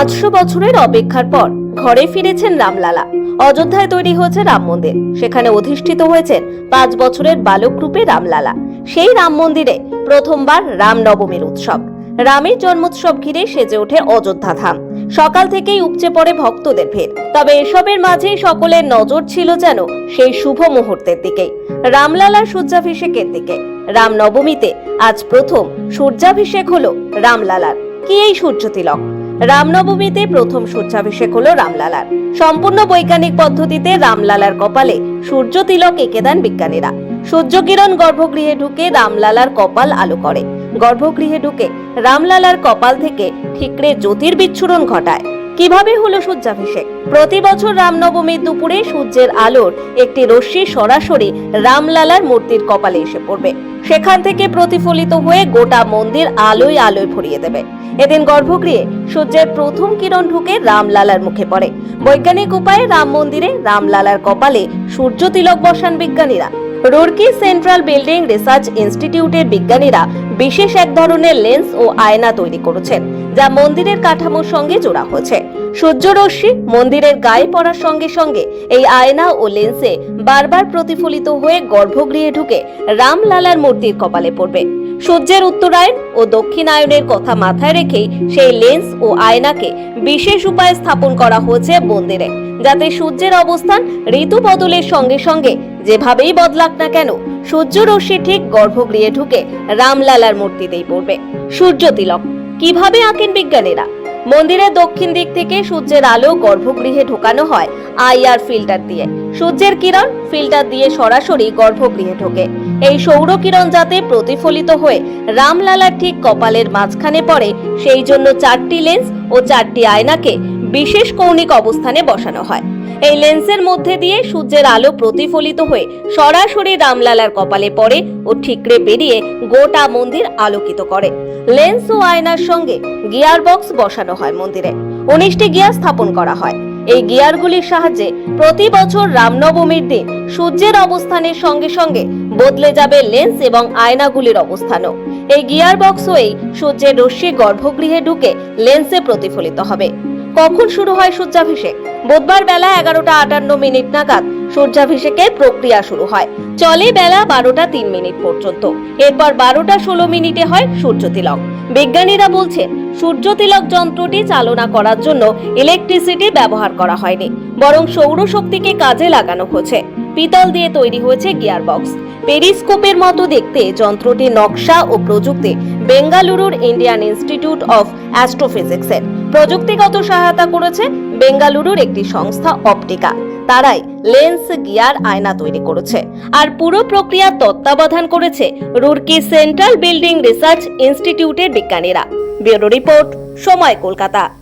পাঁচশো বছরের অপেক্ষার পর ঘরে ফিরেছেন রামলালা। অযোধ্যায় তৈরি হয়েছে রাম মন্দির। সেখানে অধিষ্ঠিত হয়েছেন পাঁচ বছরের বালক রূপে রামলালা। সেই রাম মন্দিরে প্রথমবার রাম নবমীর উৎসব। রামের জন্মোৎসব ঘিরে সেজে ওঠে অযোধ্যা ধাম। সকাল থেকেই উপচে পড়ে ভক্তদের ভিড়। তবে এসবের মাঝেই সকলের নজর ছিল যেন সেই শুভ মুহূর্তের দিকেই। রামলালার সূর্যাভিষেকের দিকে। রাম নবমীতে আজ প্রথম সূর্যাভিষেক হলো রামলালার। কি এই সূর্য তিলক রামনবমীতে প্রথম সূর্যাভিষেক হলো রামলালার। সম্পূর্ণ বৈজ্ঞানিক পদ্ধতিতে রামলালার কপালে সূর্য তিলক এঁকে দেন বিজ্ঞানীরা। সূর্যকিরণ গর্ভগৃহে ঢুকে রামলালার কপাল আলো করে। গর্ভগৃহে ঢুকে রামলালার কপাল থেকে ঠিকরে জ্যোতির বিচ্ছুরণ ঘটায়। কীভাবে হলো সূর্যাভিষেক? প্রতি বছর রামনবমীর দুপুরে সূর্যের আলোর একটি রশ্মি সরাসরি রামলালার মূর্তির কপালে এসে পড়বে। সেখান থেকে প্রতিফলিত হয়ে গোটা মন্দির আলোয় আলোয় ভরিয়ে দেবে। এদিন গর্ভগৃহে সূর্যের প্রথম কিরণ ঢুকে রামলালার মুখে পড়ে। বৈজ্ঞানিক উপায়ে রাম মন্দিরে রামলালার কপালে সূর্য তিলক বসান বিজ্ঞানীরা। রুরকি সেন্ট্রাল বিল্ডিং রিসার্চ ইনস্টিটিউটের বিজ্ঞানীরা বিশেষ এক ধরনের লেন্স ও আয়না তৈরি করেছেন। যা মন্দিরের কাঠামোর সঙ্গে জোড়া হয়েছে। সূর্যরশ্মি মন্দিরের গায়ে পড়ার সঙ্গে সঙ্গে এই আয়না ও লেন্সে বারবার প্রতিফলিত হয়ে গর্ভগৃহে ঢুকে রামলালার মূর্তির কপালে পড়বে। সূর্যের উত্তরায়ণ ও দক্ষিণায়নের কথা মাথায় রেখেই সেই লেন্স ও আয়নাকে বিশেষ উপায়ে স্থাপন করা হয়েছে মন্দিরে, যাতে সূর্যের অবস্থান ঋতু বদলের সঙ্গে সঙ্গে যেভাবেই বদলাক না কেন, সূর্যরশ্মি ঠিক গর্ভগৃহে ঢুকে রামলালার মূর্তিতেই পড়বে। সূর্য তিলক কীভাবে আঁকেন বিজ্ঞানীরা? মন্দিরের দক্ষিণ দিক থেকে সূর্যের আলো গর্ভগৃহে ঢোকানো হয় আইআর ফিল্টার দিয়ে। সূর্যের কিরণ ফিল্টার দিয়ে সরাসরি গর্ভগৃহে ঢোকে। এই সৌর কিরণ যাতে প্রতিফলিত হয়ে রামলালার ঠিক কপালের মাঝখানে পড়ে, সেই জন্য চারটি লেন্স ও চারটি আয়নাকে বিশেষ কৌণিক অবস্থানে বসানো হয়। এই লেন্সের মধ্যে দিয়ে সূর্যের আলো প্রতিফলিত হয়ে সরাসরি রামলালার কপালে পড়ে ও ঠিকরে বেরিয়ে গোটা মন্দির আলোকিত করে। লেন্স ও আয়নার সঙ্গে গিয়ার বক্স বসানো হয় মন্দিরে। উনিশটি গিয়ার স্থাপন করা হয়। এই গিয়ারগুলির সাহায্যে প্রতি বছর রামনবমীর দিন সূর্যের অবস্থানের সঙ্গে সঙ্গে বদলে যাবে লেন্স এবং আয়নাগুলির অবস্থানও। এই গিয়ার বক্স হয়েই সূর্যের রশ্মি গর্ভগৃহে ঢুকে লেন্সে প্রতিফলিত হবে। কখন শুরু হয় সূর্যাভিষেক? বুধবার বেলা এগারোটা আটান্ন মিনিট নাগাদ সূর্যাভিষেকের প্রক্রিয়া শুরু হয়। চলে বেলা বারোটা তিন মিনিট পর্যন্ত। এরপর বারোটা ষোলো মিনিটে হয় সূর্য তিলক বিজ্ঞানীরা বলছেন সূর্য তিলক যন্ত্রটি চালনা করার জন্য ইলেকট্রিসিটি ব্যবহার করা হয়নি, বরং সৌরশক্তিকে কাজে লাগানো হয়েছে পিতল দিয়ে তৈরি হয়েছে গিয়ার বক্স পেরিস্কোপের মতো দেখতে যন্ত্রটির নকশা ও প্রযুক্তি বেঙ্গালুরুর ইন্ডিয়ান ইনস্টিটিউট অফ অ্যাস্ট্রোফিজিক্সের। প্রযুক্তিগত সহায়তা করেছে বেঙ্গালুরুর একটি সংস্থা অপটিকা। তারাই লেন্স গিয়ার আয়না তৈরি করেছে। আর পুরো প্রক্রিয়ার তত্ত্বাবধান করেছে রুরকি সেন্ট্রাল বিল্ডিং রিসার্চ ইনস্টিটিউটের বিজ্ঞানীরা। ব্যুরো রিপোর্ট, সময় কলকাতা।